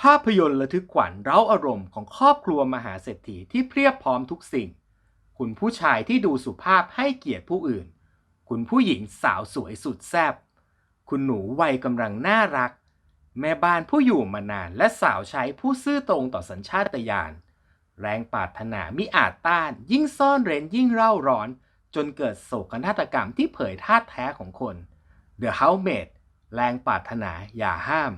ภาพยนตร์ระทึกขวัญเร้าอารมณ์ของครอบครัวมหาเศรษฐีที่เพียบพร้อมทุกสิ่ง คุณผู้ชายที่ดูสุภาพให้เกียรติผู้อื่น คุณผู้หญิงสาวสวยสุดแซ่บคุณหนูวัยกำลังน่ารัก แม่บ้านผู้อยู่มานานและสาวใช้ผู้ซื่อตรงต่อสัญชาตญาณ แรงปรารถนามิอาจต้าน ยิ่งซ่อนเร้นยิ่งเร่าร้อน จนเกิดโศกนาฏกรรมที่เผยธาแท้ของคน The Housemaid แรงปรารถนาอย่าห้าม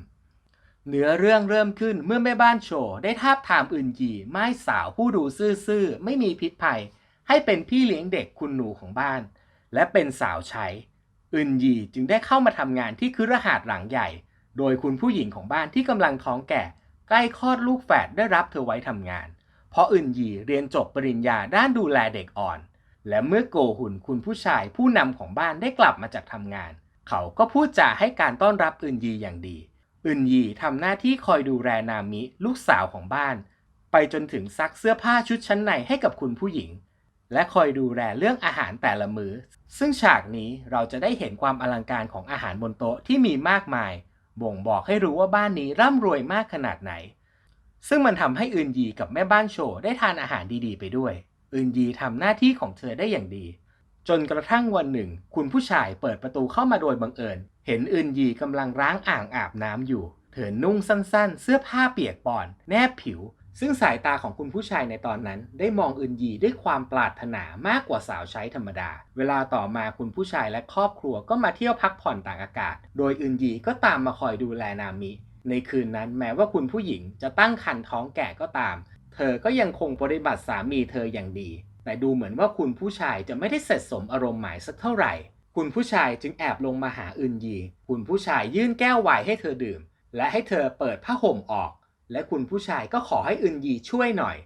เนื้อเรื่องเริ่มขึ้นเมื่อแม่บ้านโชว์ได้ทาบทามอื่นยีไม้สาวผู้ดูซื่อๆ ไม่มีพิษภัย ให้เป็นพี่เลี้ยงเด็กคุณหนูของบ้าน และเป็นสาวใช้อึนยีจึงได้เข้ามาทำงานที่คือรหาดหลังใหญ่ โดยคุณผู้หญิงของบ้านที่กำลังท้องแก่ ใกล้คลอดลูกแฝดได้รับเธอไว้ทำงาน เพราะอึนยีเรียนจบปริญญาด้านดูแลเด็กอ่อน และเมื่อโกหุนคุณผู้ชายผู้นำของบ้านได้กลับมาจากทำงาน เขาก็พูดจาให้การต้อนรับอึนยีอย่างดี อึนยีทำหน้าที่คอยดูแลนามิ ลูกสาวของบ้าน ไปจนถึงซักเสื้อผ้าชุดชั้นในให้กับคุณผู้หญิง และคอยดูแลเรื่องอาหารแต่ละมือ้อ ซึ่งฉากนี้เราจะได้เห็นความอลังการของอาหารบนโต๊ะที่มีมากมาย บ่งบอกให้รู้ว่าบ้านนี้ร่ำรวยมากขนาดไหน ซึ่งมันทำให้อึนยีกับแม่บ้านโชว์ได้ทานอาหารดีๆ ไปด้วย อึนยีทำหน้าที่ของเธอได้อย่างดีจนกระทั่งวันหนึ่ง คุณผู้ชายเปิดประตูเข้ามาโดยบังเอิญ เห็นอึนยีกำลังล้างอ่างอาบน้ำอยู่ เธอนุ่งสั้นๆ เสื้อผ้าเปียกปอน แนบผิว ซึ่งสายตาของคุณผู้ชายในตอนนั้น ได้มองอึนยีด้วยความปรารถนามากกว่าสาวใช้ธรรมดา เวลาต่อมาคุณผู้ชายและครอบครัวก็มาเที่ยวพักผ่อนต่างอากาศ โดยอึนยีก็ตามมาคอยดูแลนามิ ในคืนนั้นแม้ว่าคุณผู้หญิงจะตั้งครรภ์ท้องแก่ก็ตาม เธอก็ยังคงปฏิบัติสามีเธออย่างดี แต่ดูเหมือนว่าคุณผู้ชายจะไม่ได้เสร็จสมอารมณ์หมายสักเท่าไหร่ คุณผู้ชายจึงแอบลงมาหาอึนยี คุณผู้ชายยื่นแก้วไวน์ให้เธอดื่ม และให้เธอเปิดผ้าห่มออก และคุณผู้ชายก็ขอให้อึนยีช่วยหน่อย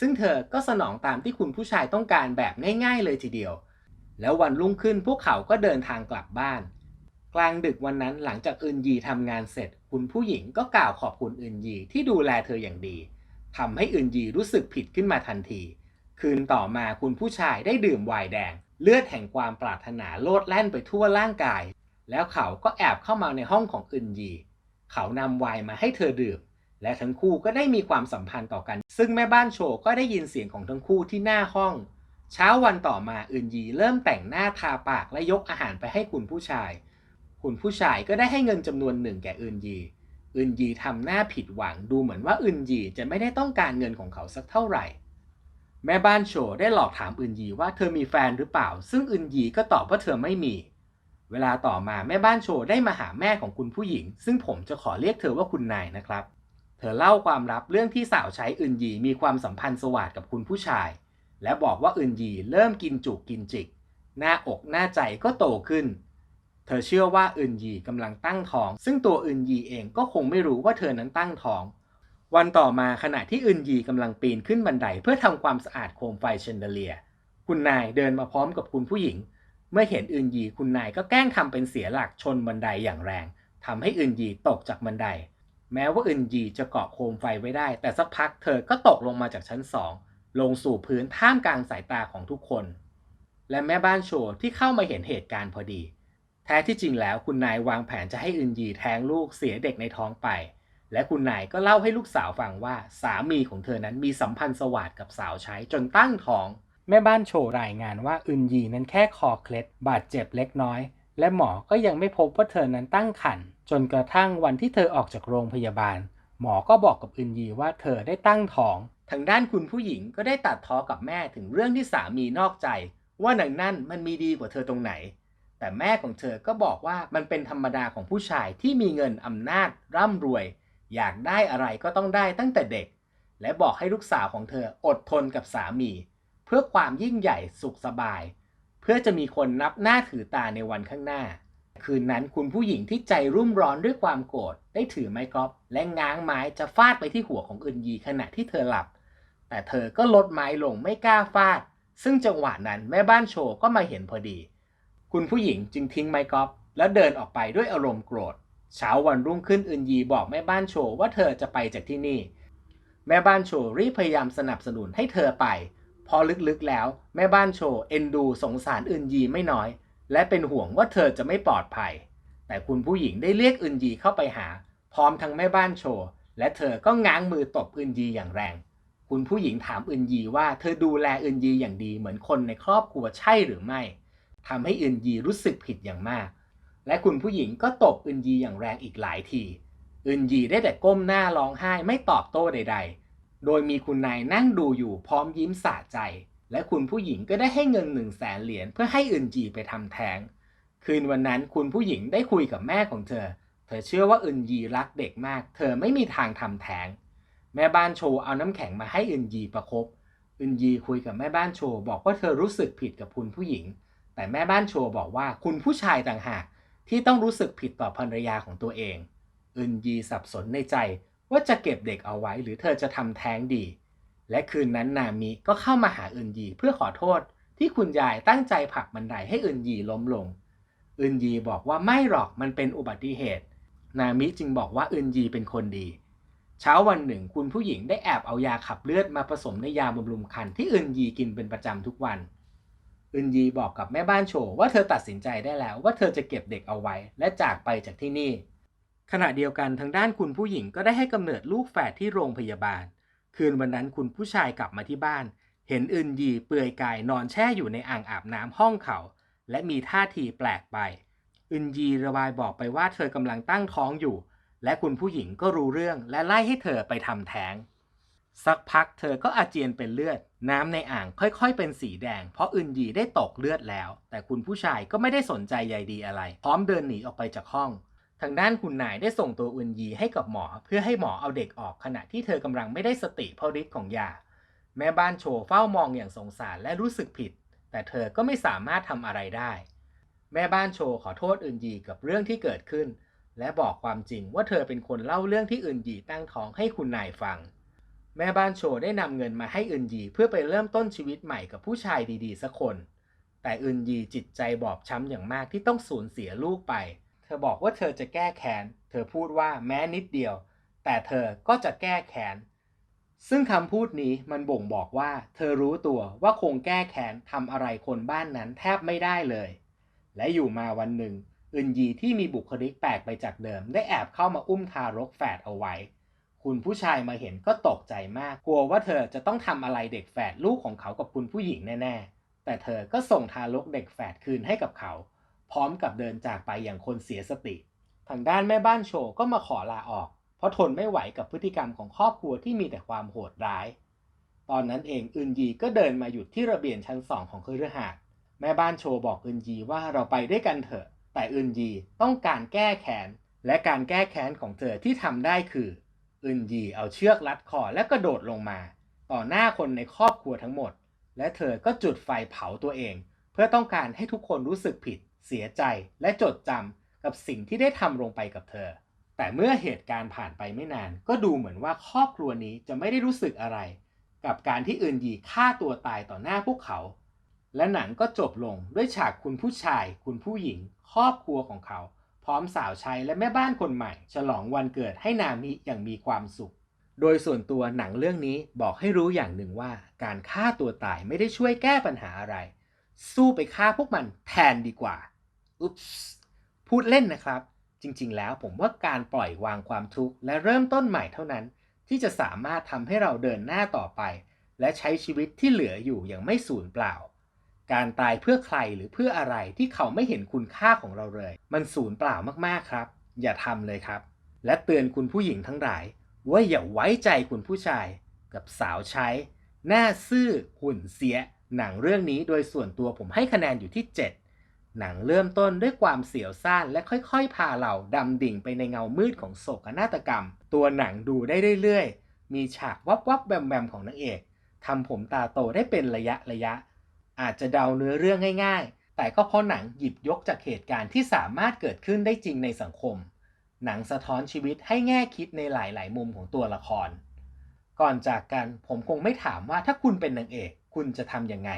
ซึ่งเธอก็สนองตามที่คุณผู้ชายต้องการแบบง่าย ๆ เลยทีเดียว แล้ววันรุ่งขึ้นพวกเขาก็เดินทางกลับบ้าน กลางดึกวันนั้นหลังจากอึนยีทำงานเสร็จ คุณผู้หญิงก็กล่าวขอบคุณอึนยีที่ดูแลเธออย่างดีทำให้อึนยีรู้สึกผิดขึ้นมาทันที คืนต่อมาคุณผู้ชายได้ดื่มไวน์แดง เลือดแห่งความปรารถนาโลดแล่นไปทั่วร่างกาย แล้วเขาก็แอบเข้ามาในห้องของอึนยี เขานำไวน์มาให้เธอดื่ม และทั้งคู่ก็ได้มีความสัมพันธ์ต่อกัน ซึ่งแม่บ้านโชก็ได้ยินเสียงของทั้งคู่ที่หน้าห้อง เช้าวันต่อมาอึนยีเริ่มแต่งหน้าทาปากและยกอาหารไปให้คุณผู้ชาย คุณผู้ชายก็ได้ให้เงินจำนวนหนึ่งแก่อึนยีอึนยีทำหน้าผิดหวังดูเหมือนว่าอึนยีจะไม่ได้ต้องการเงินของเขาสักเท่าไหร่ แม่บ้านโชว์ได้หลอกถามอึนยีว่าเธอมีแฟนหรือเปล่า ซึ่งอึนยีก็ตอบว่าเธอไม่มี เวลาต่อมาแม่บ้านโชว์ได้มาหาแม่ของคุณผู้หญิง ซึ่งผมจะขอเรียกเธอว่าคุณนายนะครับ เธอเล่าความลับเรื่องที่สาวใช้อึนยีมีความสัมพันธ์สวัสดกับคุณผู้ชาย และบอกว่าอึนยีเริ่มกินจุกกินจิก หน้าอกหน้าใจก็โตขึ้น เธอเชื่อว่าอึนยีกำลังตั้งท้อง ซึ่งตัวอึนยีเองก็คงไม่รู้ว่าเธอนั้นตั้งท้อง วันต่อมาขณะที่อึนยีกำลังปีนขึ้นบันไดเพื่อทำความสะอาดโคมไฟเชนเดเลีย คุณนายเดินมาพร้อมกับคุณผู้หญิง เมื่อเห็นอึนยีคุณนายก็แกล้งทำเป็นเสียหลักชนบันไดอย่างแรงทำให้อึนยีตกจากบันได แม้ว่าอึนยีจะเกาะโคมไฟไว้ได้ แต่สักพักเธอก็ตกลงมาจากชั้นสองลงสู่พื้นท่ามกลางสายตาของทุกคน และแม่บ้านโชว์ที่เข้ามาเห็นเหตุการณ์พอดี แท้ที่จริงแล้วคุณนายวางแผนจะให้อึนยีแท้งลูกเสียเด็กในท้องไป และคุณนายก็เล่าให้ลูกสาวฟังว่าสามีของเธอนั้นมีสัมพันธ์สวัสดกับสาวใช้จนตั้งท้อง แม่บ้านโชว์รายงานว่าอึนยีนั้นแค่คอเคล็ดบาดเจ็บเล็กน้อย และหมอก็ยังไม่พบว่าเธอนั้นตั้งครรภ์จนกระทั่งวันที่เธอออกจากโรงพยาบาล หมอก็บอกกับอึนยีว่าเธอได้ตั้งท้องทางด้านคุณผู้หญิงก็ได้ตัดท้อกับแม่ถึงเรื่องที่สามีนอกใจ ว่าหนังนั่นมันมีดีกว่าเธอตรงไหน แต่แม่ของเธอก็บอกว่ามันเป็นธรรมดาของผู้ชายที่มีเงินอำนาจร่ำรวย อยากได้อะไรก็ต้องได้ตั้งแต่เด็ก และบอกให้ลูกสาวของเธออดทนกับสามี เพื่อความยิ่งใหญ่สุขสบาย เพื่อจะมีคนนับหน้าถือตาในวันข้างหน้า คืนนั้นคุณผู้หญิงที่ใจรุ่มร้อนด้วยความโกรธได้ถือไม้กอล์ฟและง้างไม้จะฟาดไปที่หัวของอึนยีขณะที่เธอหลับ แต่เธอก็ลดไม้ลงไม่กล้าฟาด ซึ่งจังหวะนั้นแม่บ้านโชก็มาเห็นพอดี คุณผู้หญิงจึงทิ้งไม้กอล์ฟแล้วเดินออกไปด้วยอารมณ์โกรธ เช้าวันรุ่งขึ้นอึนยีบอกแม่บ้านโชว์ว่าเธอจะไปจากที่นี่ แม่บ้านโชว์รีบพยายามสนับสนุนให้เธอไป พอลึกๆแล้ว แม่บ้านโชว์เอ็นดูสงสารอึนยีไม่น้อย และเป็นห่วงว่าเธอจะไม่ปลอดภัย แต่คุณผู้หญิงได้เรียกอึนยีเข้าไปหา พร้อมทั้งแม่บ้านโชว์และเธอก็ง้างมือตบอึนยีอย่างแรง คุณผู้หญิงถามอึนยีว่าเธอดูแลอึนยีอย่างดีเหมือนคนในครอบครัวใช่หรือไม่ทำให้อึนยีรู้สึกผิดอย่างมาก และคุณผู้หญิงก็ตบอึนยีอย่างแรงอีกหลายทีอึนยีได้แต่ก้มหน้าร้องไห้ไม่ตอบโต้ใด ๆ โดยมีคุณนายนั่งดูอยู่พร้อมยิ้มสะใจ และคุณผู้หญิงก็ได้ให้เงินหนึ่งแสนเหรียญเพื่อให้อึนยีไปทำแท้ง คืนวันนั้นคุณผู้หญิงได้คุยกับแม่ของเธอ เธอเชื่อว่าอึนยีรักเด็กมาก เธอไม่มีทางทำแท้ง แม่บ้านโชเอาน้ำแข็งมาให้อึนยีประคบอึนยีคุยกับแม่บ้านโชบอกว่าเธอรู้สึกผิดกับคุณผู้หญิง แต่แม่บ้านโชบอกว่าคุณผู้ชายต่างหาก ที่ต้องรู้สึกผิดต่อภรรยาของตัวเอง อึนยีสับสนในใจว่าจะเก็บเด็กเอาไว้หรือเธอจะทำแท้งดี และคืนนั้นนามิก็เข้ามาหาอึนยีเพื่อขอโทษ ที่คุณยายตั้งใจผลักบันไดให้อึนยีล้มลง อึนยีบอกว่าไม่หรอกมันเป็นอุบัติเหตุ นามิจึงบอกว่าอึนยีเป็นคนดี เช้าวันหนึ่งคุณผู้หญิงได้แอบเอายาขับเลือดมาผสมในยาบำรุงครรภ์ที่อึนยีกินเป็นประจำทุกวัน อึนยีบอกกับแม่บ้านโชว์ว่าเธอตัดสินใจได้แล้วว่าเธอจะเก็บเด็กเอาไว้ และจากไปจากที่นี่ ขณะเดียวกันทางด้านคุณผู้หญิงก็ได้ให้กำเนิดลูกแฝดที่โรงพยาบาล คืนวันนั้นคุณผู้ชายกลับมาที่บ้าน เห็นอึนยีเปลือยกายนอนแช่อยู่ในอ่างอาบน้ำห้องเขา และมีท่าทีแปลกไป อึนยีระบายบอกไปว่าเธอกำลังตั้งท้องอยู่ และคุณผู้หญิงก็รู้เรื่องและไล่ให้เธอไปทำแท้ง สักพักเธอก็อาเจียนเป็นเลือด น้ำในอ่างค่อยๆ เป็นสีแดง เพราะอึนยีได้ตกเลือดแล้ว แต่คุณผู้ชายก็ไม่ได้สนใจใยดีอะไร พร้อมเดินหนีออกไปจากห้อง ทางด้านคุณนายได้ส่งตัวอึนยีให้กับหมอ เพื่อให้หมอเอาเด็กออกขณะที่เธอกำลังไม่ได้สติเพราะฤทธิ์ของยา แม่บ้านโชเฝ้ามองอย่างสงสารและรู้สึกผิด แต่เธอก็ไม่สามารถทำอะไรได้ แม่บ้านโชขอโทษอึนยีกับเรื่องที่เกิดขึ้น และบอกความจริงว่าเธอเป็นคนเล่าเรื่องที่อึนยีตั้งท้องให้คุณนายฟัง แม่บ้านโชได้นำเงินมาให้อึนยีเพื่อไปเริ่มต้นชีวิตใหม่กับผู้ชายดีๆสักคน แต่อึนยีจิตใจบอบช้ำอย่างมากที่ต้องสูญเสียลูกไป เธอบอกว่าเธอจะแก้แค้น เธอพูดว่าแม้นิดเดียว แต่เธอก็จะแก้แค้น ซึ่งคำพูดนี้มันบ่งบอกว่า เธอรู้ตัวว่าคงแก้แค้นทำอะไรคนบ้านนั้นแทบไม่ได้เลย และอยู่มาวันหนึ่งอึนยีที่มีบุคลิกแปลกไปจากเดิม ได้แอบเข้ามาอุ้มทารกแฝดเอาไว้ คุณผู้ชายมาเห็นก็ตกใจมากกลัวว่าเธอจะต้องทำอะไรเด็กแฝดลูกของเขากับคุณผู้หญิงแน่ๆ แต่เธอก็ส่งทารกเด็กแฝดคืนให้กับเขา พร้อมกับเดินจากไปอย่างคนเสียสติ ทางด้านแม่บ้านโชก็มาขอลาออก เพราะทนไม่ไหวกับพฤติกรรมของครอบครัวที่มีแต่ความโหดร้าย ตอนนั้นเองอึนยีก็เดินมาหยุดที่ระเบียงชั้นสองของคฤหาสน์แม่บ้านโชบอกอึนยีว่าเราไปด้วยกันเถอะ แต่อึนยีต้องการแก้แค้นและการแก้แค้นของเธอที่ทำได้คือ อึนยีเอาเชือกรัดคอและกระโดดลงมา ต่อหน้าคนในครอบครัวทั้งหมด และเธอก็จุดไฟเผาตัวเอง เพื่อต้องการให้ทุกคนรู้สึกผิด เสียใจและจดจำกับสิ่งที่ได้ทำลงไปกับเธอ แต่เมื่อเหตุการณ์ผ่านไปไม่นาน ก็ดูเหมือนว่าครอบครัวนี้จะไม่ได้รู้สึกอะไร กับการที่อึนยีฆ่าตัวตายต่อหน้าพวกเขา และหนังก็จบลงด้วยฉากคุณผู้ชาย คุณผู้หญิง ครอบครัวของเขา พร้อมสาวใช้และแม่บ้านคนใหม่ ฉลองวันเกิดให้นามิอย่างมีความสุข โดยส่วนตัวหนังเรื่องนี้บอกให้รู้อย่างหนึ่งว่า การฆ่าตัวตายไม่ได้ช่วยแก้ปัญหาอะไร สู้ไปฆ่าพวกมันแทนดีกว่า อุ๊ปส์พูดเล่นนะครับ จริงๆ แล้วผมว่าการปล่อยวางความทุกข์และเริ่มต้นใหม่เท่านั้น ที่จะสามารถทำให้เราเดินหน้าต่อไป และใช้ชีวิตที่เหลืออยู่อย่างไม่สูญเปล่า การตายเพื่อใครหรือเพื่ออะไรที่เขาไม่เห็นคุณค่าของเราเลย มันสูญเปล่ามากๆครับ อย่าทำเลยครับ และเตือนคุณผู้หญิงทั้งหลายว่าอย่าไว้ใจคุณผู้ชาย กับสาวใช้ หน้าซื่อหุ่นเสีย หนังเรื่องนี้โดยส่วนตัวผมให้คะแนนอยู่ที่ 7 หนังเริ่มต้นด้วยความเสียวซ่านและค่อยๆ พาเราดำดิ่งไปในเงามืดของโศกนาฏกรรม ตัวหนังดูได้เรื่อยๆ มีฉากวับวับๆแบมแบมๆของนางเอกทำผมตาโตได้เป็นระยะระยะ อาจจะเดาเนื้อเรื่องง่ายๆ แต่ก็เพราะหนังหยิบยกจากเหตุการณ์ที่สามารถเกิดขึ้นได้จริงในสังคม หนังสะท้อนชีวิตให้แง่คิดในหลายๆ มุมของตัวละคร ก่อนจากกันผมคงไม่ถามว่าถ้าคุณเป็นนางเอกคุณจะทำยังไง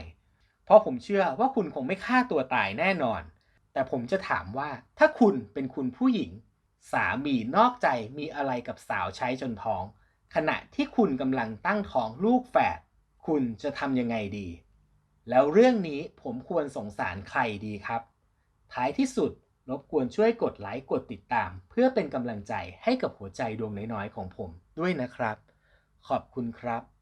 เพราะผมเชื่อว่าคุณคงไม่ฆ่าตัวตายแน่นอน แต่ผมจะถามว่าถ้าคุณเป็นคุณผู้หญิง สามีนอกใจมีอะไรกับสาวใช้จนท้อง ขณะที่คุณกำลังตั้งท้องลูกแฝดคุณจะทำยังไงดี แล้วเรื่องนี้ผมควรสงสารใครดีครับ ท้ายที่สุดรบกวนช่วยกดไลค์กดติดตาม เพื่อเป็นกำลังใจให้กับหัวใจดวงน้อยๆของผมด้วยนะครับ ขอบคุณครับ